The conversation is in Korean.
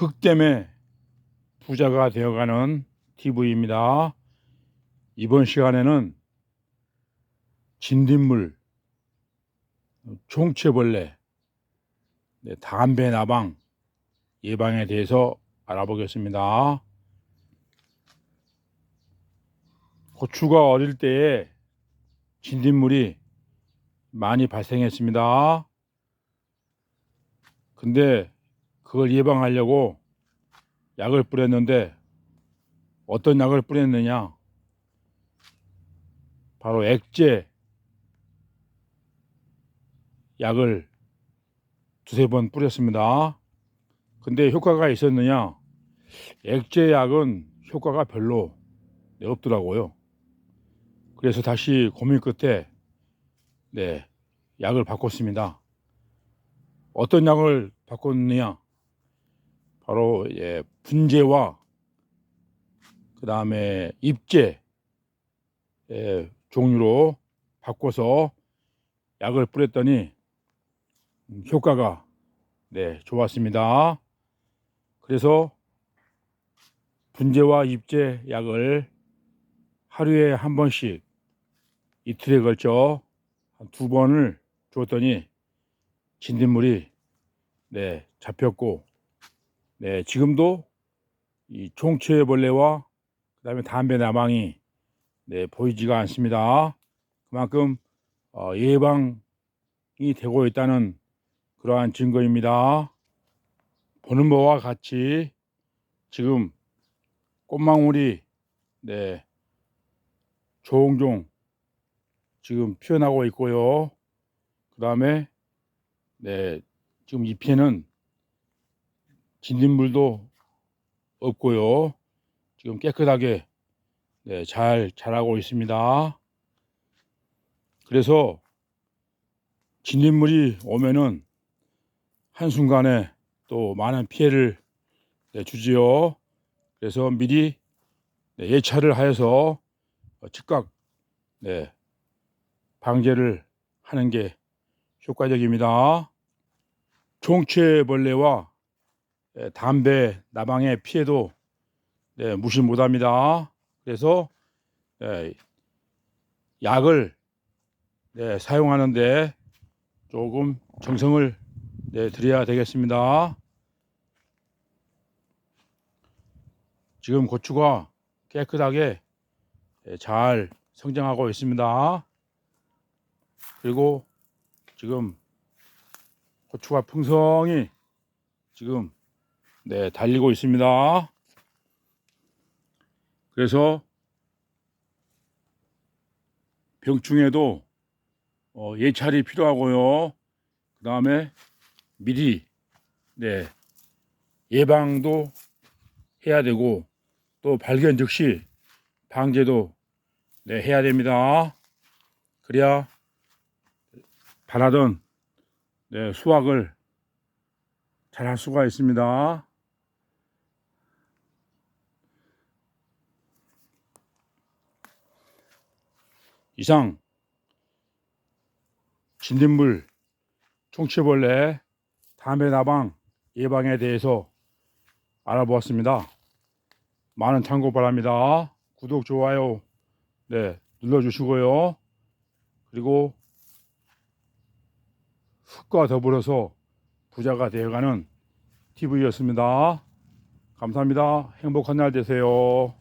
흙 때문에 부자가 되어가는 TV입니다. 이번 시간에는 진딧물, 총체벌레, 네, 담배 나방 예방에 대해서 알아보겠습니다. 고추가 어릴 때에 진딧물이 많이 발생했습니다. 근데 그걸 예방하려고 약을 뿌렸는데 어떤 약을 뿌렸느냐? 바로 액제 약을 두세 번 뿌렸습니다. 근데 효과가 있었느냐? 액제 약은 효과가 별로 없더라고요. 그래서 다시 고민 끝에 네, 약을 바꿨습니다. 어떤 약을 바꿨느냐? 바로 예, 분재와 그 다음에 입제 예, 종류로 바꿔서 약을 뿌렸더니 음, 효과가 네, 좋았습니다. 그래서 분재와 입제 약을 하루에 한 번씩 이틀에 걸쳐 한 두 번을 줬더니 진딧물이 네, 잡혔고 네, 지금도 이 총체벌레와 그 다음에 담배 나방이 네, 보이지가 않습니다. 그만큼 어, 예방이 되고 있다는 그러한 증거입니다. 보는 바와 같이 지금 꽃망울이 네, 종종 지금 피어나고 있고요. 그 다음에 네, 지금 잎에는 진딧물도 없고요. 지금 깨끗하게 네, 잘 자라고 있습니다. 그래서 진딧물이 오면은 한순간에 또 많은 피해를 네, 주지요. 그래서 미리 네, 예찰을 하여서 어, 즉각 네, 방제를 하는 게 효과적입니다. 총체벌레와 예, 담배 나방의 피해도 네, 무시 못합니다. 그래서 예, 약을 네, 사용하는데 조금 정성을 네, 드려야 되겠습니다. 지금 고추가 깨끗하게 예, 잘 성장하고 있습니다. 그리고 지금 고추가 풍성히 지금 네, 달리고 있습니다. 그래서 병충해도 어, 예찰이 필요하고요. 그 다음에 미리 네, 예방도 해야 되고 또 발견 즉시 방제도 네, 해야 됩니다. 그래야 바라던 네, 수확을 잘 할 수가 있습니다. 이상 진딧물, 총치벌레, 담배 나방 예방에 대해서 알아보았습니다. 많은 참고 바랍니다. 구독, 좋아요, 네, 눌러주시고요. 그리고 흙과 더불어서 부자가 되어가는 TV였습니다. 감사합니다. 행복한 날 되세요.